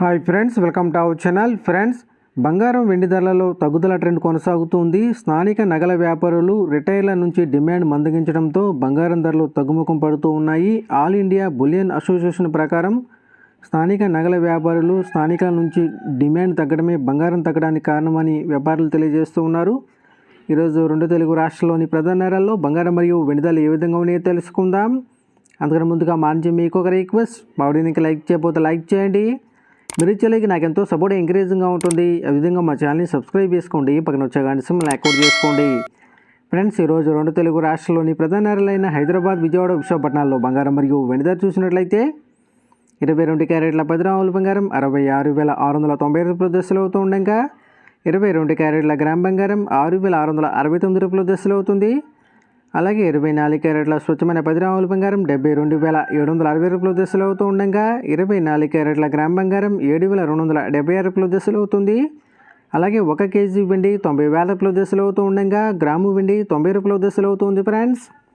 Hi friends welcome to our channel. Friends బంగారం వెండి ధరలలో తగ్గుదల ట్రెండ్ కొనసాగుతుంది. స్థానిక నగల వ్యాపారులు రిటైర్ల నుంచి డిమాండ్ మందగించడంతో బంగారం ధరలు తగ్గుముఖం పడుతూ ఉన్నాయి. ఆల్ ఇండియా బులియన్ అసోసియేషన్ ప్రకారం స్థానిక నగల వ్యాపారులు స్థానికుల నుంచి డిమాండ్ తగ్గడమే బంగారం తగ్గడానికి కారణమని వ్యాపారులు తెలియజేస్తూ ఉన్నారు. ఈరోజు రెండు తెలుగు రాష్ట్రాల్లోని ప్రధాన నగరాల్లో బంగారం మరియు వెండి ధరలు ఏ విధంగా ఉన్నాయో తెలుసుకుందాం. అందుకని ముందుగా మాంచి మీకు ఒక రిక్వెస్ట్. మా లైక్ చేయకపోతే లైక్ చేయండి. మీరు ఇచ్చేలాగి నాకు ఎంతో సపోర్ట్ ఎంకరేజింగ్గా ఉంటుంది. ఆ విధంగా మా ఛానల్ని సబ్స్క్రైబ్ చేసుకోండి. పక్కన వచ్చే గంట సింబల్ యాక్టివేట్ చేసుకోండి. ఫ్రెండ్స్ ఈరోజు రెండు తెలుగు రాష్ట్రాల్లోని ప్రధాన నగరాలైన హైదరాబాద్ విజయవాడ విశాఖపట్నాల్లో బంగారం మరియు వెండి చూసినట్లయితే ఇరవై రెండు క్యారెట్ల పది బంగారం అరవై ఆరు వేల ఆరు వందల తొంభై రూపాయల దశలు అవుతూ ఉండగా ఇరవై రెండు క్యారెట్ల గ్రామ్ బంగారం ఆరు వేల ఆరు వందల అరవై తొమ్మిది రూపాయల దశలు అవుతుంది. అలాగే ఇరవై నాలుగు క్యారెట్ల స్వచ్ఛమైన పది రాముల బంగారం డెబ్బై రెండు వేల ఏడు వందల అరవై రూపాయల దశలు అవుతూ ఉండగా ఇరవై నాలుగు క్యారెట్ల గ్రామ్ బంగారం ఏడు వేల రెండు వందల డెబ్బై ఆరు రూపాయల దశలు అవుతుంది. అలాగే ఒక కేజీ వెండి తొంభై వేల రూపాయల దశలు అవుతూ ఉండగా గ్రాము వెండి తొంభై రూపాయల దశలు అవుతుంది ఫ్రెండ్స్.